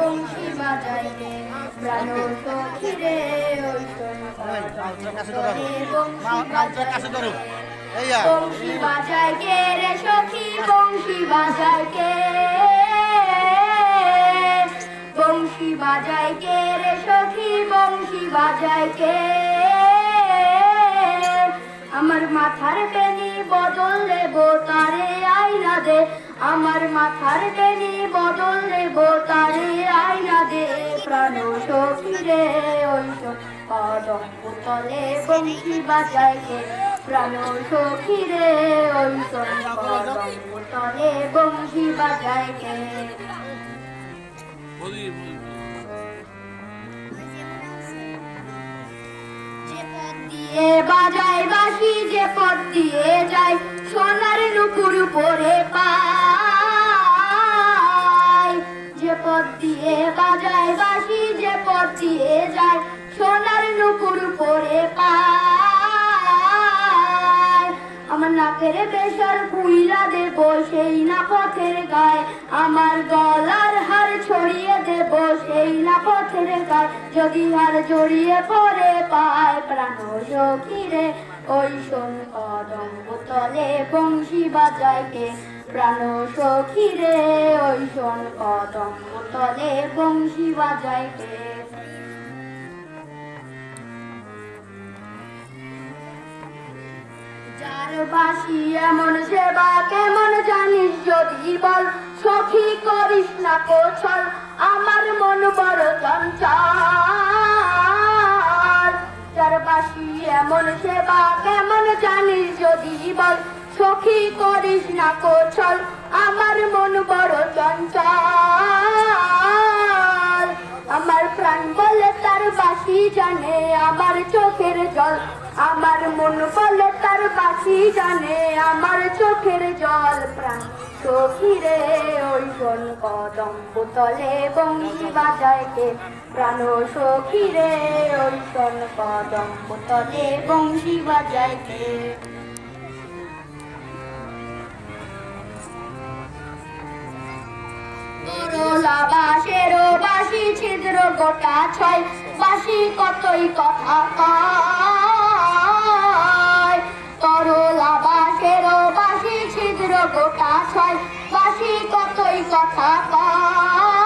বংশী প্রাণ সখী রে বংশী বাজায় কে রে সখী? বংশী বাজায় কে? বংশী বাজায় কে রে সখী? বংশী বাজায় কে? আমার মাথার বেনি বদল দেব তারে আইনা দে। আমার মাথার বেনি বদল দেব তারে প্রাণ সখী রে ওই কদম পুতলে বংশী প্রাণ সখী রে ওই কদম পুতলে বংশী দিয়ে বাজায় বাঁশি যে পথ দিয়ে যায় সোনার নুপুর পরে পায়। যে পথ দিয়ে বাজায় যে যায়, সোনার নুপুর পরে পায়। আমার নাকের বেশার কুইলা দেব, সেই না পথের গায়ে। আমার গলার হার ছড়িয়ে দেব, সেই না পথের গায়ে। যদি হার জড়িয়ে পড়ে, পায় প্রাণ সখীরে ওই শোন কদম। বোতলে বংশী বাজায় কে প্রাণ সখীরে ওই শোন বোতলে বংশী বাজায় কে যার বাসি এমন সেবা, কেমন জানিস যদি বল, সখী করিস না কোছল আমার মন বড় চঞ্চল। বাসি, এমন সেবা কেমন জানিস যদি বল? সখী করিস না কোচল আমার মন বড় চঞ্চল। জানে আমার চোখের জল, আমার মন বলে তার বাসি জানে আমার চোখের জল প্রাণ। সখীরে ওই শোন কদম বোতলে বংশী বাজায় কে প্রাণ। সখীরে ওই শোন কদম বোতলে বংশী বাজায় কে। বাঁশের ছিদ্র গোটা ছয়। বাঁশি কতই কথা কয়। করলা বাঁশের বাঁশি ছিদ্র গোটা ছয়। বাসি কতই কথা কয়।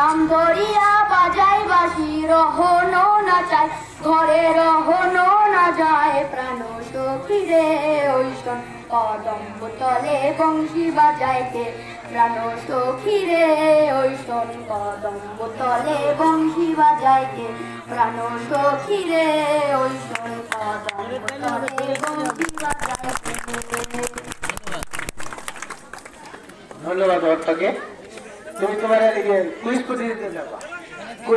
নাম ধরিয়া বাজায় বাঁশি রহনো না চাই। ঘরে রহনো না যায়, প্রাণ সখীরে ওই শোন কদম বোতলে বংশী বাজাইতে প্রাণ সখীরে ওই শোন কদম বোতলে বংশী বাজাইতে প্রাণ সখীরে ওই শোন কদম বোতলে বংশী বাজাইতে। ধন্যবাদ অর্থকে। তুমি তোমার এদিকে কুইজ প্রতিযোগিতা যাবা।